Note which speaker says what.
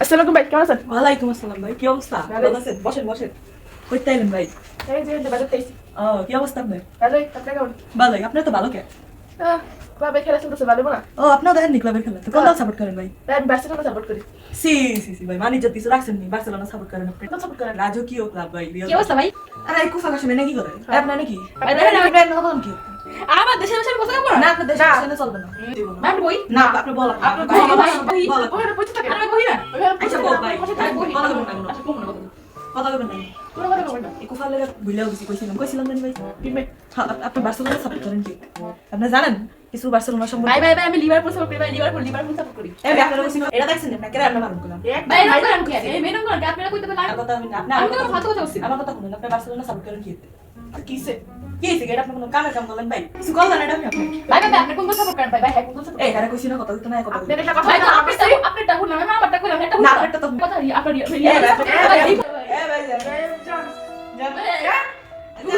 Speaker 1: আসসালামু ভাই কেমন আছেন?
Speaker 2: ওয়ালাইকুম আসসালাম ভাই কি অবস্থা?
Speaker 1: ভালো।
Speaker 2: আছেন? বসেন বসেন। কইতে আইলেন ভাই?
Speaker 1: এই যে বাজার
Speaker 2: ও কি অবস্থা আপনার?
Speaker 1: ভালোই আপনি কেমন?
Speaker 2: ভালোই আপনার তো ভালো কে?
Speaker 1: ক্লাবে খেলা চলতেছে ভালো না?
Speaker 2: ও আপনার দেখেন নি ক্লাবের খেলা? তো কোন দল সাপোর্ট করেন ভাই?
Speaker 1: আমি বার্সেলোনা সাপোর্ট করি।
Speaker 2: সি সি সি ভাই মানি যদি রাখছেন নি? বার্সেলোনা সাপোর্ট করেন আপনি?
Speaker 1: সাপোর্ট করেন?
Speaker 2: রাজকীয় ক্লাব ভাই
Speaker 3: কি অবস্থা ভাই?
Speaker 2: আরে কুফা কাশনে নাকি করেন
Speaker 1: হ্যাঁ।
Speaker 2: আপনার নাকি?
Speaker 3: ভাই, দেখেন,
Speaker 2: আপনি আপনার কথা কি
Speaker 3: আমার দেশের ভাষায় কথা বলব
Speaker 2: না
Speaker 3: না
Speaker 2: আপনার দেশে
Speaker 1: না।
Speaker 2: চলবে না।
Speaker 3: আপনি বই?
Speaker 2: না আপনি বলেন
Speaker 3: আপনি
Speaker 2: ভাই,
Speaker 3: বলেন, ভাই,
Speaker 2: বলেন,
Speaker 3: বই।
Speaker 2: বলেন।
Speaker 1: ওখানে বসে থাকেন
Speaker 3: আমি বই না?
Speaker 1: ওখানে বসে
Speaker 2: আচ্ছা,
Speaker 1: থাকেন,
Speaker 2: বল,
Speaker 1: আপনি
Speaker 2: ভাই।
Speaker 1: বসে
Speaker 3: আমি
Speaker 1: থাকেন।
Speaker 3: বই।
Speaker 2: কথা বলবেন না কোনো।
Speaker 3: আচ্ছা কোন কথা বলব
Speaker 2: কথা বলবেন না
Speaker 1: কোনো কথা বলবেন না।
Speaker 2: এই কুফার লেগে ভুলেও গেছি কইছিলাম কইছিলাম জানি ভাই
Speaker 1: টিমে
Speaker 2: আপ- আপনি বার্সেলোনা সাপোর্ট করেন কি? আপনি জানেন কিছু বার্সেলোনা
Speaker 3: ভাই ভাই ভাই আমি লিভারপুল সাপোর্ট করি ভাই লিভারপুল লিভারপুল সাপোর্ট করি।
Speaker 2: এই আপনারা কইছিলেন এটা দেখছেন না কেন আমরা মারুন করলাম
Speaker 3: ভাই
Speaker 1: ভাই
Speaker 3: এরকম করেন এই মেনন করেন আপনারা কইতে পারেন
Speaker 2: কথা আমি না
Speaker 3: আমি
Speaker 2: আমার কথা
Speaker 3: কথা বলছি।
Speaker 2: আমার কথা শুনুন আপনি বার্সেলোনা সাপোর্ট করেন কি
Speaker 1: কিসে
Speaker 2: কি এটা আপনি কোনো কামে কাম করলেন ভাই? কিছু করলেন এটা আপনি আপনি
Speaker 3: ভাই ভাই ভাই, আপনি কোন সাপোর্ট করেন ভাই? ভাই কোন সাপোর্ট
Speaker 2: এই আরে কইছি না কথা দিতে না কথা
Speaker 1: আপনি একটা কথা
Speaker 3: ভাই তো
Speaker 1: বলেন,
Speaker 3: আপনি আপনি ডাকুন না আমি আমারটা কইলাম এটা
Speaker 2: না, আপনারটা তো-
Speaker 3: কথা আপনার
Speaker 2: এই, ভাই, আপনি-